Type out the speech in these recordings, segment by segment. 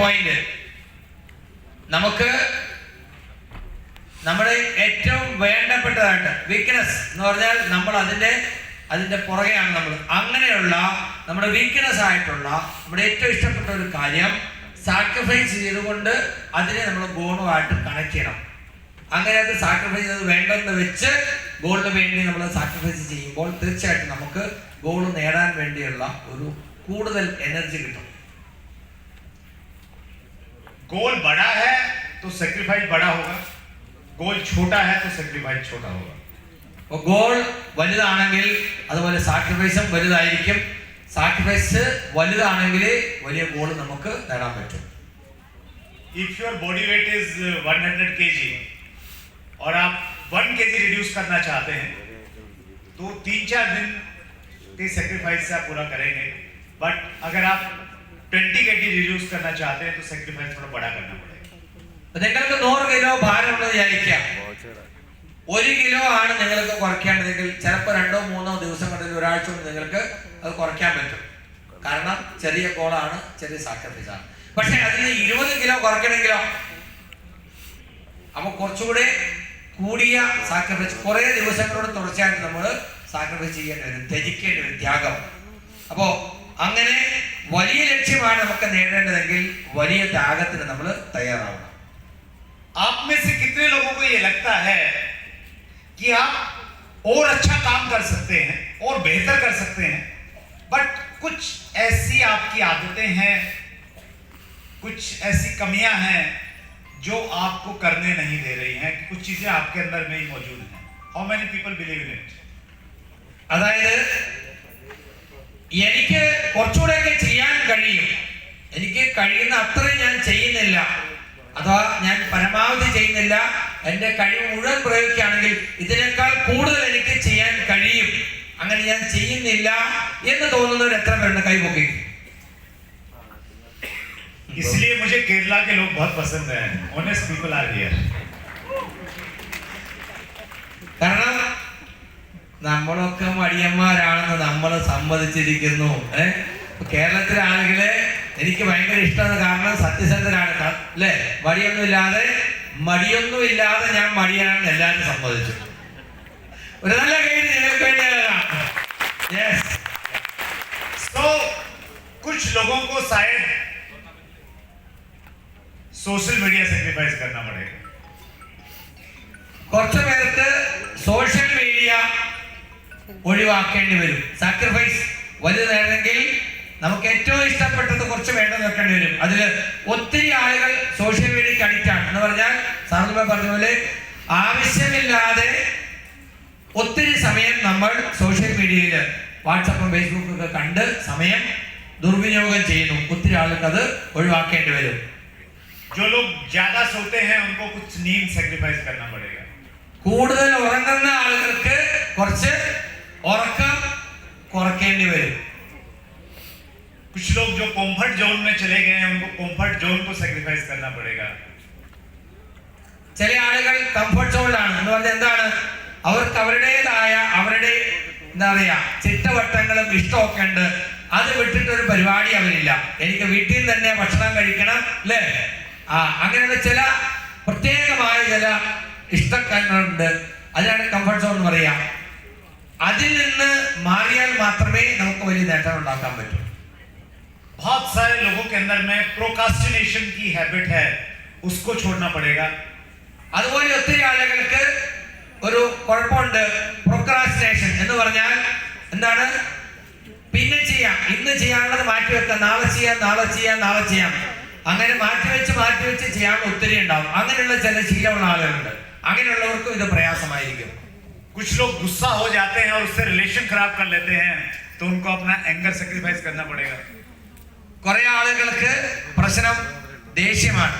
Point നമുക്ക് നമ്മുടെ ഏറ്റവും വേണ്ടപ്പെട്ടതായിട്ട് വീക്ക്നെസ് എന്ന് പറഞ്ഞാൽ നമ്മൾ അതിന്റെ അതിന്റെ പുറകെയാണ് നമ്മൾ. അങ്ങനെയുള്ള നമ്മുടെ വീക്ക്നെസ് ആയിട്ടുള്ള നമ്മുടെ ഏറ്റവും ഇഷ്ടപ്പെട്ട ഒരു കാര്യം സാക്രിഫൈസ് ചെയ്തുകൊണ്ട് അതിനെ നമ്മൾ ഗോളുമായിട്ട് കണക്ട് ചെയ്യണം. അങ്ങനെ അത് സാക്രിഫൈസ് ചെയ്ത് വേണ്ടെന്ന് വെച്ച് ഗോളിന് വേണ്ടി നമ്മൾ സാക്രിഫൈസ് ചെയ്യുമ്പോൾ തീർച്ചയായിട്ടും നമുക്ക് ഗോൾ നേടാൻ വേണ്ടിയുള്ള ഒരു കൂടുതൽ എനർജി കിട്ടും. गोल बड़ा है तो सेक्रीफाइस बड़ा होगा गोल छोटा है तो सेक्रीफाइस छोटा होगा അപ്പോൾ ഗോൾ വലുതാണെങ്കിൽ അതുപോലെ സാക്രിഫൈസും വലുതായിരിക്കും സാക്രിഫൈസ് വലുതാണെങ്കിൽ വലിയ ഗോൾ നമുക്ക് നേടാൻ പറ്റും if your body weight is 100 KG और आप 1 केजी रिड्यूस करना चाहते हैं तो तीन चार दिन के सेक्रीफाइस से आप पूरा करेंगे बट अगर आप 20 केजी रिड्यूस करना चाहते हैं तो सेक्रीफाइस थोड़ा बड़ा करना पड़ेगा അപ്പൊ നിങ്ങൾക്ക് നൂറ് കിലോ ഭാരമുള്ളത് വിചാരിക്കാം ഒരു കിലോ ആണ് നിങ്ങൾക്ക് കുറയ്ക്കേണ്ടതെങ്കിൽ ചിലപ്പോൾ രണ്ടോ മൂന്നോ ദിവസം കൊണ്ട് ഒരാഴ്ച കൊണ്ട് നിങ്ങൾക്ക് അത് കുറയ്ക്കാൻ പറ്റും കാരണം ചെറിയ ഗോളാണ് ചെറിയ സാക്രിഫൈസ് ആണ് പക്ഷെ അതിന് ഇരുപത് കിലോ കുറയ്ക്കണമെങ്കിലോ അപ്പൊ കുറച്ചുകൂടെ കൂടിയ സാക്രിഫൈസ് കുറെ ദിവസങ്ങളോട് തുടർച്ചയായിട്ട് നമ്മൾ സാക്രിഫൈസ് ചെയ്യേണ്ടി വരും ത്യജിക്കേണ്ടി വരും ത്യാഗം അപ്പോ അങ്ങനെ വലിയ ലക്ഷ്യമാണ് നമുക്ക് നേടേണ്ടതെങ്കിൽ വലിയ ത്യാഗത്തിന് നമ്മൾ തയ്യാറാവണം आप में से कितने लोगों को ये लगता है कि आप और अच्छा काम कर सकते हैं और बेहतर कर सकते हैं बट कुछ ऐसी आपकी आदतें हैं कुछ ऐसी कमियां हैं जो आपको करने नहीं दे रही हैं कुछ चीजें आपके अंदर में ही मौजूद हैं how many people believe in it അതായത് എനിക്ക് കുറച്ചുകൂടെയൊക്കെ ചെയ്യാൻ കഴിയും എനിക്ക് കഴിയുന്ന അത്രയും ഞാൻ ചെയ്യുന്നില്ല അഥവാ ഞാൻ പരമാവധി ചെയ്യുന്നില്ല എൻ്റെ കഴിവ് മുഴുവൻ പ്രയോഗിക്കുകയാണെങ്കിൽ ഇതിനേക്കാൾ കൂടുതൽ എനിക്ക് ചെയ്യാൻ കഴിയും അങ്ങനെ ഞാൻ ചെയ്യുന്നില്ല എന്ന് തോന്നുന്നവർ എത്ര പേരുണ്ട് കൈപൊക്കി इसलिए मुझे केरला के लोग बहुत पसंद हैं ऑनेस्ट पीपल आर हियर കാരണം നമ്മളൊക്കെ മടിയന്മാരാണെന്ന് നമ്മൾ സമ്മതിച്ചിരിക്കുന്നു ഏഹ് കേരളത്തിലെ ആളുകളെ എനിക്ക് ഭയങ്കര ഇഷ്ടമാണ് കാരണം സത്യസന്ധരാണ് ക- അല്ലേ മടിയൊന്നുമില്ലാതെ മടിയൊന്നുമില്ലാതെ ഞാൻ മടിയാണെന്ന് എല്ലാവരും സമ്മതിച്ചു ഒരു നല്ല കൈ നിങ്ങൾക്ക് വേണ്ടി യെസ് तो कुछ लोगों को शायद सोशल मीडिया सेक्रीफाइस करना पड़ेगा കുറച്ചു പേർക്ക് സോഷ്യൽ മീഡിയ ഒഴിവാക്കേണ്ടി വരും സാക്രിഫൈസ് വലുത് നേടണമെങ്കിൽ നമുക്ക് ഏറ്റവും ഇഷ്ടപ്പെട്ടത് കുറച്ച് വേണ്ടെന്ന് വെക്കേണ്ടി വരും അതിൽ ഒത്തിരി ആളുകൾ സോഷ്യൽ മീഡിയക്ക് അഡിക്റ്റ് ആണ് എന്ന് പറഞ്ഞാൽ സാറിന് പറഞ്ഞ പോലെ ആവശ്യമില്ലാതെ ഒത്തിരി സമയം നമ്മൾ സോഷ്യൽ മീഡിയയിൽ വാട്സപ്പും ഫേസ്ബുക്കും ഒക്കെ കണ്ട് സമയം ദുർവിനിയോഗം ചെയ്യുന്നു ഒത്തിരി ആളുകൾക്ക് അത് ഒഴിവാക്കേണ്ടി വരും जो लोग ज्यादा सोते हैं उनको कुछ नींद सेक्रीफाइस करना पड़ेगा കൂടുതൽ ഉറങ്ങുന്ന ആളുകൾക്ക് കുറച്ച് ഉറക്കം കുറയ്ക്കേണ്ടി വരും कुछ लोग जो कंफर्ट जोन में चले गए हैं उनको कंफर्ट जोन को सेक्रीफाइस करना पड़ेगा ചില ആളുകൾ കംഫർട്ട് സോണിലാണ് എന്ന് പറഞ്ഞാൽ എന്താണ് അവർക്ക് അവരുടേതായ അവരുടെ എന്താ പറയാ ചിട്ടവട്ടങ്ങളും ഇഷ്ടമൊക്കെ ഉണ്ട് അത് വിട്ടിട്ട് ഒരു പരിപാടി അവരില്ല എനിക്ക് വീട്ടിൽ നിന്ന് തന്നെ ഭക്ഷണം കഴിക്കണം അല്ലേ ആ അങ്ങനെയുള്ള ചില പ്രത്യേകമായ ചില ഇഷ്ടങ്ങളുണ്ട് അതിനാണ് കംഫർട്ട് സോൺ എന്ന് പറയാ അതിൽ നിന്ന് മാറിയാൽ മാത്രമേ നമുക്ക് വലിയ നേട്ടം ഉണ്ടാക്കാൻ പറ്റൂ बहुत सारे लोगों के अंदर में प्रोकास्टिनेशन की हैबिट है उसको छोड़ना पड़ेगा അതുപോലെ ഒത്തിരി ആളുകൾക്ക് ഒരു കുഴപ്പമുണ്ട് പ്രൊക്രാസ്റ്റിനേഷൻ എന്ന് പറഞ്ഞാൽ എന്താണ് പിന്നെ ചെയ്യാം ഇന്ന് ചെയ്യാനുള്ളത് മാറ്റി വെക്കാം നാളെ ചെയ്യാം നാളെ ചെയ്യാം നാളെ ചെയ്യാം അങ്ങനെ മാറ്റിവെച്ച് മാറ്റിവെച്ച് ചെയ്യാൻ ഒത്തിരി ഉണ്ടാവും അങ്ങനെയുള്ള ചില ശീലമുള്ള ആളുകളുണ്ട് അങ്ങനെയുള്ളവർക്കും ഇത് പ്രയാസമായിരിക്കും कुछ लोग गुस्सा हो जाते हैं और उससे रिलेशन खराब कर लेते हैं तो उनको अपना एंगर सेक्रीफाइस करना पड़ेगा കുറെ ആളുകൾക്ക് പ്രശ്നം ദേഷ്യമാണ്.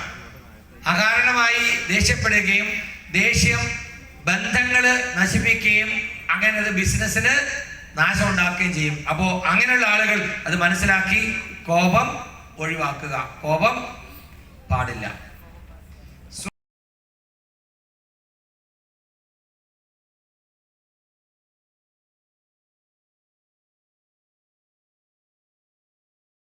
അകാരണമായി ദേഷ്യപ്പെടുകയും ദേഷ്യം ബന്ധങ്ങൾ നശിപ്പിക്കുകയും അങ്ങനെ അത് ബിസിനസ്സിന് നാശം ഉണ്ടാക്കുകയും ചെയ്യും. അപ്പോൾ അങ്ങനെയുള്ള ആളുകൾ അത് മനസ്സിലാക്കി കോപം ഒഴിവാക്കുക. കോപം പാടില്ല.